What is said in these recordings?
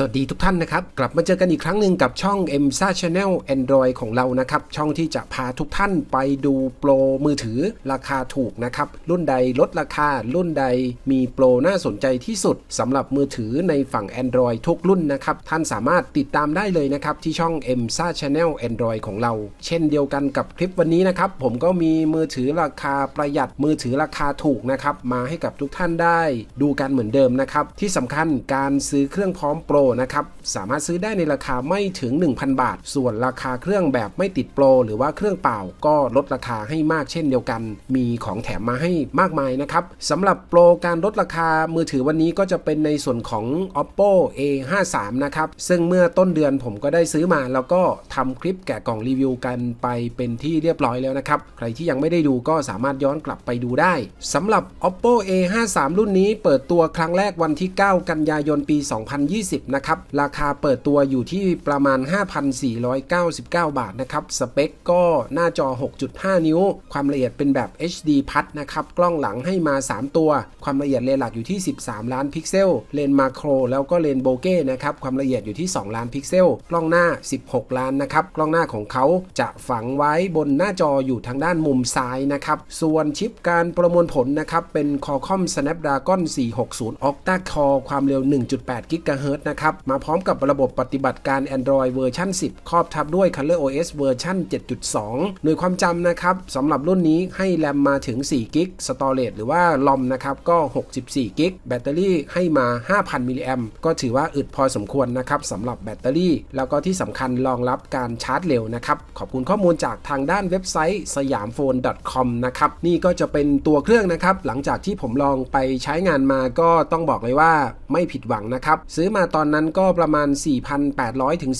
สวัสดีทุกท่านนะครับ กลับมาเจอกันอีกครั้งหนึ่งกับช่อง m s a Channel Android ของเรานะครับ ช่องที่จะพาทุกท่านไปดูโปรมือถือราคาถูกนะครับ รุ่นใดลดราคา รุ่นใดมีโปรน่าสนใจที่สุดสำหรับมือถือในฝั่ง Android ทุกรุ่นนะครับ ท่านสามารถติดตามได้เลยนะครับ ที่ช่อง m s a Channel Android ของเรา เช่นเดียวกันกับคลิปวันนี้นะครับ ผมก็มีมือถือราคาประหยัดมือถือราคาถูกนะครับมาให้กับทุกท่านได้ ดูกันเหมือนเดิมนะครับที่สำคัญการซื้อเครื่องพร้อมโปรนะครับ สามารถซื้อได้ในราคาไม่ถึง 1,000 บาท ส่วนราคาเครื่องแบบไม่ติดโปร หรือว่าเครื่องเปล่าก็ลดราคาให้มากเช่นเดียวกัน มีของแถมมาให้มากมายนะครับสำหรับโปรการลดราคามือถือวันนี้ก็จะเป็นในส่วนของ oppo a53 นะครับ ซึ่งเมื่อต้นเดือนผมก็ได้ซื้อมา แล้วก็ทำคลิปแกะกล่องรีวิวกันไปเป็นที่เรียบร้อยแล้วนะครับ ใครที่ยังไม่ได้ดูก็สามารถย้อนกลับไปดูได้สำหรับ oppo a53 รุ่นนี้เปิดตัวครั้งแรกวันที่ 9 กันยายนปี 2020นะครับ ราคาเปิดตัวอยู่ที่ประมาณ 5,499 บาทนะครับ สเปคก็หน้าจอ 6.5 นิ้ว ความละเอียดเป็นแบบ HD พัดนะครับ กล้องหลังให้มา 3 ตัว ความละเอียดเลนหลักอยู่ที่ 13 ล้านพิกเซล เลนมาโคร แล้วก็เลนโบเก้นะครับ ความละเอียดอยู่ที่ 2 ล้านพิกเซล กล้องหน้า 16 ล้านนะครับ กล้องหน้าของเขาจะฝังไว้บนหน้าจออยู่ทางด้านมุมซ้ายนะครับ ส่วนชิปการประมวลผลนะครับ เป็น Qualcomm Snapdragon 460 Octa Core ความเร็ว 1.8 GHz นะครับมาพร้อมกับระบบปฏิบัติการ Android เวอร์ชัน10 ครอบทับด้วย Color OS เวอร์ชัน7.2 หน่วยความจำนะครับสำหรับรุ่นนี้ให้แรมมาถึง4 g b Storage หรือว่า ROM นะครับก็ 64 g b แบตเตอรี่ให้มา 5,000มิลลิแอมก็ถือว่าอึดพอสมควรนะครับสำหรับแบตเตอรี่ แล้วก็ที่สำคัญรองรับการชาร์จเร็วนะครับขอบคุณข้อมูลจากทางด้านเว็บไซต์สยามโฟน .com นะครับนี่ก็จะเป็นตัวเครื่องนะครับหลังจากที่ผมลองไปใช้งานมาก็ต้องบอกเลยว่าไม่ผิดหวังนะครับซื้อมาตอนนั้นก็ประมาณ 4,800 ถึง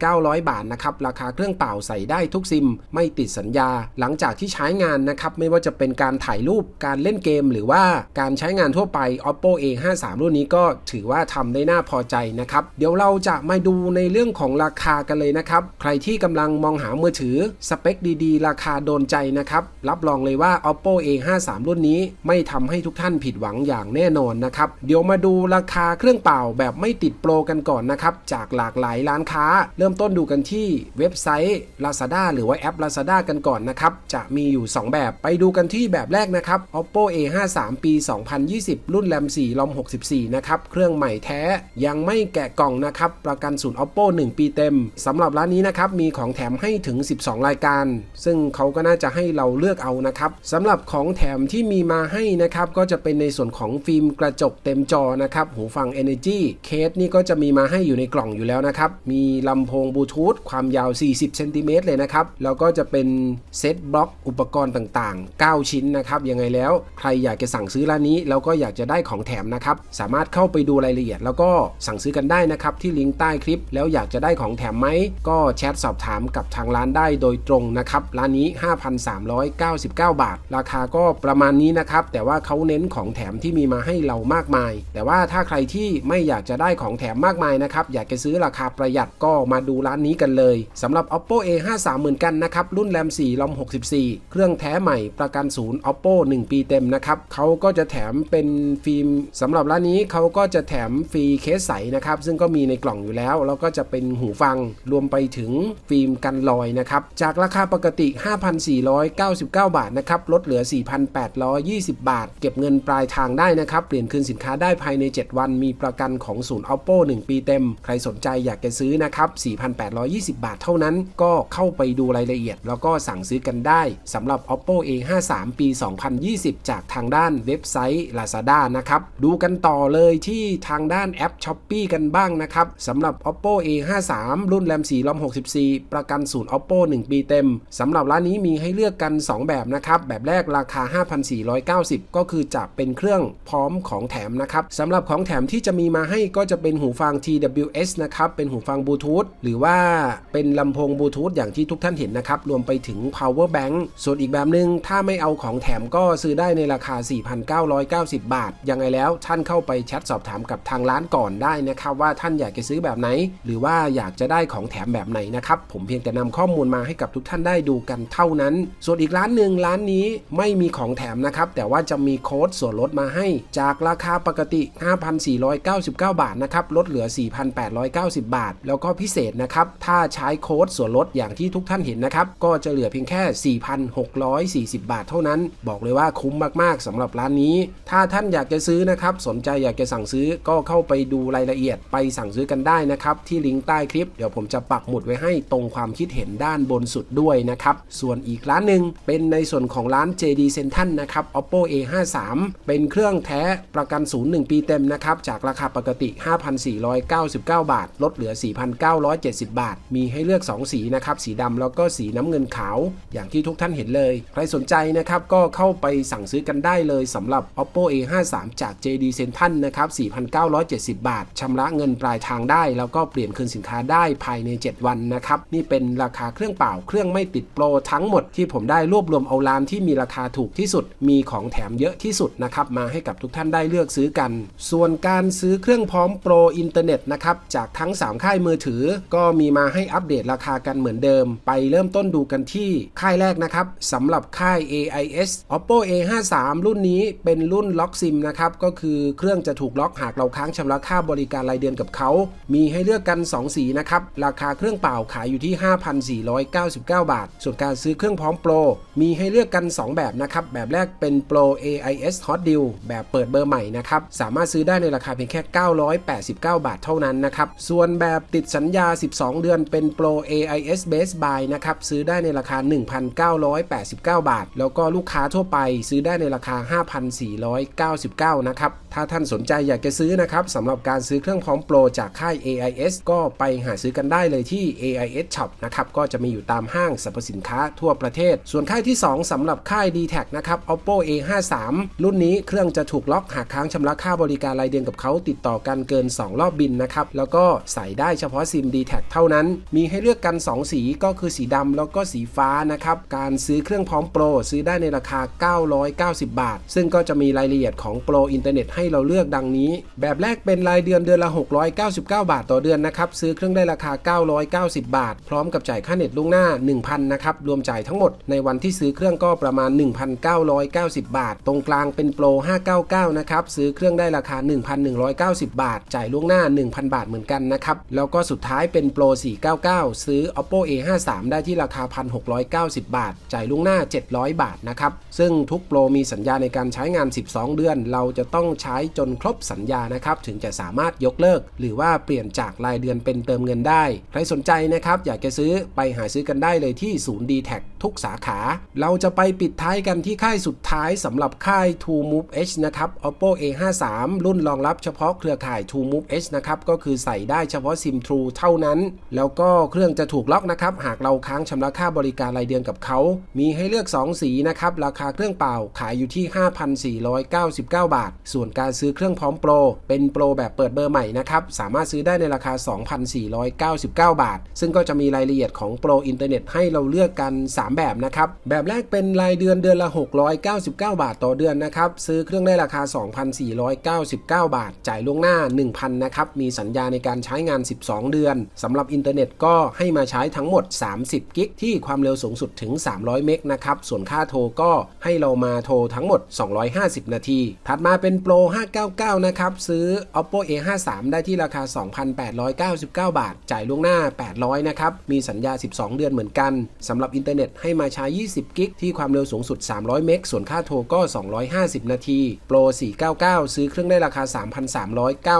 4,900 บาทนะครับ ราคาเครื่องเปล่าใส่ได้ทุกซิม ไม่ติดสัญญา หลังจากที่ใช้งานนะครับ ไม่ว่าจะเป็นการถ่ายรูป การเล่นเกม หรือว่าการใช้งานทั่วไป oppo a53 รุ่นนี้ก็ถือว่าทำได้น่าพอใจนะครับ เดี๋ยวเราจะมาดูในเรื่องของราคากันเลยนะครับ ใครที่กำลังมองหามือถือสเปคดีๆ ราคาโดนใจนะครับ รับรองเลยว่า oppo a53 รุ่นนี้ ไม่ทำให้ทุกท่านผิดหวังอย่างแน่นอนนะครับ เดี๋ยวมาดูราคาเครื่องเปล่าแบบไม่ติดโปรกันก่อนนะครับ จากหลากหลายร้านค้า เริ่มต้นดูกันที่เว็บไซต์ Lazada หรือว่าแอป Lazada กันก่อนนะครับ จะมีอยู่ 2 แบบไปดูกันที่แบบแรกนะครับ oppo a53 ปี 2020 รุ่นแรม4รอม64 นะครับ เครื่องใหม่แท้ยังไม่แกะกล่องนะครับ ประกันศูนย์ oppo 1 ปีเต็มสำหรับร้านนี้นะครับ มีของแถมให้ถึง 12 รายการ ซึ่งเขาก็น่าจะให้เราเลือกเอานะครับสำหรับของแถมที่มีมาให้นะครับก็จะเป็นในส่วนของฟิล์มกระจกเต็มจอนะครับหูฟัง Energy เคสนี่ก็จะมีมาให้อยู่ในกล่องอยู่แล้วนะครับ มีลำโพงบลูทูธความยาว 40เซนติเมตรเลยนะครับ แล้วก็จะเป็นเซตบล็อกอุปกรณ์ต่างๆ 9 ชิ้นนะครับ ยังไงแล้วใครอยากจะสั่งซื้อร้านนี้ แล้วก็อยากจะได้ของแถมนะครับ สามารถเข้าไปดูรายละเอียด แล้วก็สั่งซื้อกันได้นะครับ ที่ลิงก์ใต้คลิป แล้วอยากจะได้ของแถมไหม ก็แชทสอบถามกับทางร้านได้โดยตรงนะครับ ร้านนี้ 5,399 บาท ราคาก็ประมาณนี้นะครับ แต่ว่าเขาเน้นของแถมที่มีมาให้เรามากมาย แต่ว่าถ้าใครที่ไม่อยากจะได้ของแถมมากมายนะครับ อยากจะซื้อราคาประหยัดก็มาดูร้านนี้กันเลยสำหรับ oppo a53 เหมือนกันนะครับ รุ่นแรม4รอม64 เครื่องแท้ใหม่ประกันศูนย์ oppo 1 ปีเต็มนะครับเขาก็จะแถมเป็นฟิล์มสำหรับร้านนี้เขาก็จะแถมฟรีเคสใสนะครับซึ่งก็มีในกล่องอยู่แล้ว แล้วก็จะเป็นหูฟังรวมไปถึงฟิล์มกันรอยนะครับจากราคาปกติ 5,499 บาทนะครับลดเหลือ 4,820 บาท เก็บเงินปลายทางได้นะครับเปลี่ยนคืนสินค้าได้ภายใน 7 วันมีประกันของศูนย์ oppo 1 ปีเต็ม ใครสนใจอยากจะซื้อนะครับ 4,820 บาทเท่านั้น ก็เข้าไปดูรายละเอียด แล้วก็สั่งซื้อกันได้สำหรับ oppo a53 ปี 2020 จากทางด้านเว็บไซต์ lazada นะครับ ดูกันต่อเลยที่ทางด้านแอป Shopee กันบ้างนะครับสำหรับ oppo a53 รุ่นแรม4รอม64 ประกันศูนย์ oppo 1 ปีเต็มสำหรับร้านนี้มีให้เลือกกัน 2 แบบนะครับ แบบแรกราคา 5,490 ก็คือจะเป็นเครื่องพร้อมของแถมนะครับสำหรับของแถมที่จะมีมาให้ก็จะเป็นหูฟัง TWS นะครับ เป็นหูฟังบลูทูธหรือว่าเป็นลำโพงบลูทูธอย่างที่ทุกท่านเห็นนะครับ รวมไปถึง power bank ส่วนอีกแบบหนึง่งถ้าไม่เอาของแถมก็ซื้อได้ในราคา 4,990 บาท ยังไงแล้วท่านเข้าไปแชทสอบถามกับทางร้านก่อนได้นะครับ ว่าท่านอยากจะซื้อแบบไหน หรือว่าอยากจะได้ของแถมแบบไหนนะครับ ผมเพียงแต่นำข้อมูลมาให้กับทุกท่านได้ดูกันเท่านั้น ส่วนอีกร้านหนึ่งร้านนี้ไม่มีของแถมนะครับ แต่ว่าจะมีโค้ดส่วนลดมาให้ จากราคาปกติ 5,499 บาทนะครับลดดเหลือ 4,890 บาท แล้วก็พิเศษนะครับ ถ้าใช้โค้ดส่วนลดอย่างที่ทุกท่านเห็นนะครับ ก็จะเหลือเพียงแค่ 4,640 บาทเท่านั้น บอกเลยว่าคุ้มมากๆสำหรับร้านนี้ ถ้าท่านอยากจะซื้อนะครับ สนใจอยากจะสั่งซื้อก็เข้าไปดูรายละเอียดไปสั่งซื้อกันได้นะครับที่ลิงก์ใต้คลิปเดี๋ยวผมจะปักหมุดไว้ให้ตรงความคิดเห็นด้านบนสุดด้วยนะครับส่วนอีกร้านหนึ่งเป็นในส่วนของร้าน JD Central นะครับ Oppo A53 เป็นเครื่องแท้ประกันศูนย์1ปีเต็มนะครับจากราคาปกติ5,499 บาท ลดเหลือ 4,970 บาท มีให้เลือก 2 สีนะครับ สีดำแล้วก็สีน้ำเงินขาว อย่างที่ทุกท่านเห็นเลย ใครสนใจนะครับ ก็เข้าไปสั่งซื้อกันได้เลยสำหรับ Oppo A53 จาก JD Central นะครับ 4,970 บาทชำระเงินปลายทางได้ แล้วก็เปลี่ยนคืนสินค้าได้ภายใน 7 วันนะครับ นี่เป็นราคาเครื่องเปล่า เครื่องไม่ติดโปรทั้งหมดที่ผมได้รวบรวมเอาร้านที่มีราคาถูกที่สุด มีของแถมเยอะที่สุดนะครับ มาให้กับทุกท่านได้เลือกซื้อกัน ส่วนการซื้อเครื่องพร้อมโปรอินเทอร์เน็ตนะครับจากทั้ง 3 ค่ายมือถือ ก็มีมาให้อัปเดตราคากันเหมือนเดิม ไปเริ่มต้นดูกันที่ค่ายแรกนะครับสำหรับค่าย AIS Oppo A53 รุ่นนี้เป็นรุ่นล็อกซิมนะครับก็คือเครื่องจะถูกล็อกหากเราค้างชำระค่าบริการรายเดือนกับเขา มีให้เลือกกัน 2 สีนะครับราคาเครื่องเปล่าขายอยู่ที่ 5,499 บาท ส่วนการซื้อเครื่องพร้อมโปรมีให้เลือกกัน 2 แบบนะครับแบบแรกเป็นโปร AIS Hot Deal แบบเปิดเบอร์ใหม่นะครับสามารถซื้อได้ในราคาเพียงแค่ 989บาทเท่านั้นนะครับ ส่วนแบบติดสัญญา 12 เดือนเป็นโปร AIS Base Buy นะครับ ซื้อได้ในราคา 1,989 บาท แล้วก็ลูกค้าทั่วไปซื้อได้ในราคา 5,499 นะครับ ถ้าท่านสนใจอยากจะซื้อนะครับสำหรับการซื้อเครื่องพร้อมโปรจากค่าย AIS ก็ไปหาซื้อกันได้เลยที่ AIS Shop นะครับก็จะมีอยู่ตามห้างสรรพสินค้าทั่วประเทศ ส่วนค่ายที่ 2สำหรับค่าย d t แทนะครับ Oppo A53 รุ่นนี้เครื่องจะถูกล็อกหากค้างชำระค่าบริการรายเดือนกับเขาติดต่อกันเกิน 2 รอบบินนะครับแล้วก็ใส่ได้เฉพาะซิม d t แทเท่านั้น มีให้เลือกกัน 2 สีก็คือสีดำแล้วก็สีฟ้านะครับการซื้อเครื่องพร้อมโปรซื้อได้ในราคา 990 บาท ซึ่งก็จะมีรายละเอียดของโปรอินเทอร์เน็ตให้เราเลือกดังนี้ แบบแรกเป็นรายเดือนเดือนละ 699 บาทต่อเดือนนะครับ ซื้อเครื่องได้ราคา 990 บาท พร้อมกับจ่ายค่าเน็ตล่วงหน้า 1,000 นะครับ รวมจ่ายทั้งหมดในวันที่ซื้อเครื่องก็ประมาณ 1,990 บาท ตรงกลางเป็นโปร 599 นะครับ ซื้อเครื่องได้ราคา 1,190 บาท จ่ายล่วงหน้า 1,000 บาทเหมือนกันนะครับ แล้วก็สุดท้ายเป็นโปร 499 ซื้อ Oppo A53 ได้ที่ราคา 1,690 บาท จ่ายล่วงหน้า 700 บาทนะครับ ซึ่งทุกโปรมีสัญญาในการใช้งาน 12 เดือน เราจะต้องใช้จนครบสัญญานะครับถึงจะสามารถยกเลิก หรือว่าเปลี่ยนจากรายเดือนเป็นเติมเงินได้ ใครสนใจนะครับอยากจะซื้อไปหาซื้อกันได้เลยที่ศูนย์ d t แท ทุกสาขา เราจะไปปิดท้ายกันที่ค่ายสุดท้ายสำหรับค่าย True Move H นะครับ Oppo A53 รุ่นรองรับเฉพาะเครือข่าย True Move H นะครับก็คือใส่ได้เฉพาะซิม True เท่านั้น แล้วก็เครื่องจะถูกล็อกนะครับ หากเราค้างชำระค่าบริการรายเดือนกับเขา มีให้เลือก 2 สีนะครับ ราคาเครื่องเปล่าขายอยู่ที่ 5,499 บาท ส่วนการซื้อเครื่องพร้อมโปร เป็นโปรแบบเปิดเบอร์ใหม่นะครับ สามารถซื้อได้ในราคา 2,499 บาท ซึ่งก็จะมีรายละเอียดของโปรอินเทอร์เน็ตให้เราเลือกกัน 3แบบนะครับ แบบแรกเป็นรายเดือนเดือนละ 699 บาทต่อเดือนนะครับ ซื้อเครื่องได้ราคา 2,499 บาท จ่ายล่วงหน้า 1,000นะครับ มีสัญญาในการใช้งาน 12 เดือน สำหรับอินเทอร์เน็ตก็ให้มาใช้ทั้งหมด 30 กิกที่ความเร็วสูงสุดถึง 300 เมกนะครับ ส่วนค่าโทรก็ให้เรามาโทรทั้งหมด 250 นาที ถัดมาเป็นโปร 599 นะครับ ซื้อ Oppo A53 ได้ที่ราคา 2,899 บาท จ่ายล่วงหน้า 800 นะครับ มีสัญญา 12 เดือนเหมือนกัน สำหรับอินเทอร์เน็ตให้มาใช้20 กิกที่ความเร็วสูงสุด 300 เมก ส่วนค่าโทรก็ 250 นาที โปร 499 ซื้อเครื่องได้ราคา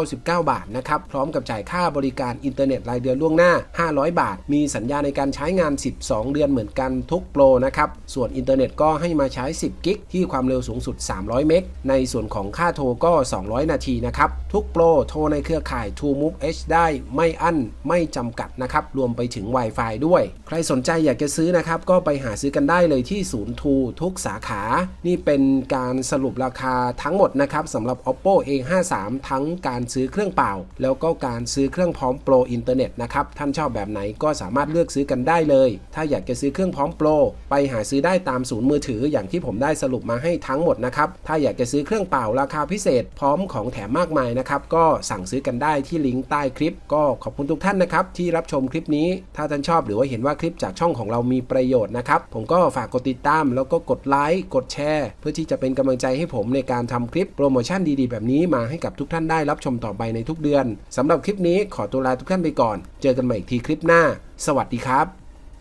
3,399 บาทนะครับ พร้อมกับจ่ายค่าบริการอินเทอร์เน็ตรายเดือนล่วงหน้า 500 บาท มีสัญญาในการใช้งาน 12 เดือนเหมือนกันทุกโปรนะครับ ส่วนอินเทอร์เน็ตก็ให้มาใช้ 10 กิกที่ความเร็วสูงสุด 300 เมก ในส่วนของค่าโทรก็ 200 นาทีนะครับ ทุกโปรโทรในเครือข่าย True Move H ได้ไม่อั้นไม่จำกัดนะครับ รวมไปถึง Wi-Fi ด้วย ใครสนใจอยากจะซื้อนะครับก็ไปหาซื้อกันได้เลยที่ศูนย์ทูทุกสาขา นี่เป็นการสรุปราคาทั้งหมดนะครับสำหรับ Oppo A53 ทั้งการซื้อเครื่องเปล่า แล้วก็การซื้อเครื่องพร้อมโปรอินเทอร์เน็ตนะครับ ท่านชอบแบบไหนก็สามารถเลือกซื้อกันได้เลย ถ้าอยากจะซื้อเครื่องพร้อมโปรไปหาซื้อได้ตามศูนย์มือถืออย่างที่ผมได้สรุปมาให้ทั้งหมดนะครับ ถ้าอยากจะซื้อเครื่องเปล่าราคาพิเศษ พร้อมของแถมมากมายนะครับ ก็สั่งซื้อกันได้ที่ลิงก์ใต้คลิป ก็ขอบคุณทุกท่านนะครับที่รับชมคลิปนี้ ถ้าท่านชอบหรือว่าเห็นว่าคลิปจากช่องของเรามีประโยชน์นะครับ ผมก็ฝากกดติดตาม แล้วก็กดไลค์กดแชร์ เพื่อที่จะเป็นกำลังใจให้ผมในการทำคลิปโปรโมชั่นดีๆ แบบนี้มาให้กับทุกท่านได้รับชมต่อไปในทุกเดือนสำหรับคลิปนี้ขอตัวลาทุกท่านไปก่อน เจอกันใหม่อีกทีคลิปหน้า สวัสดีครับ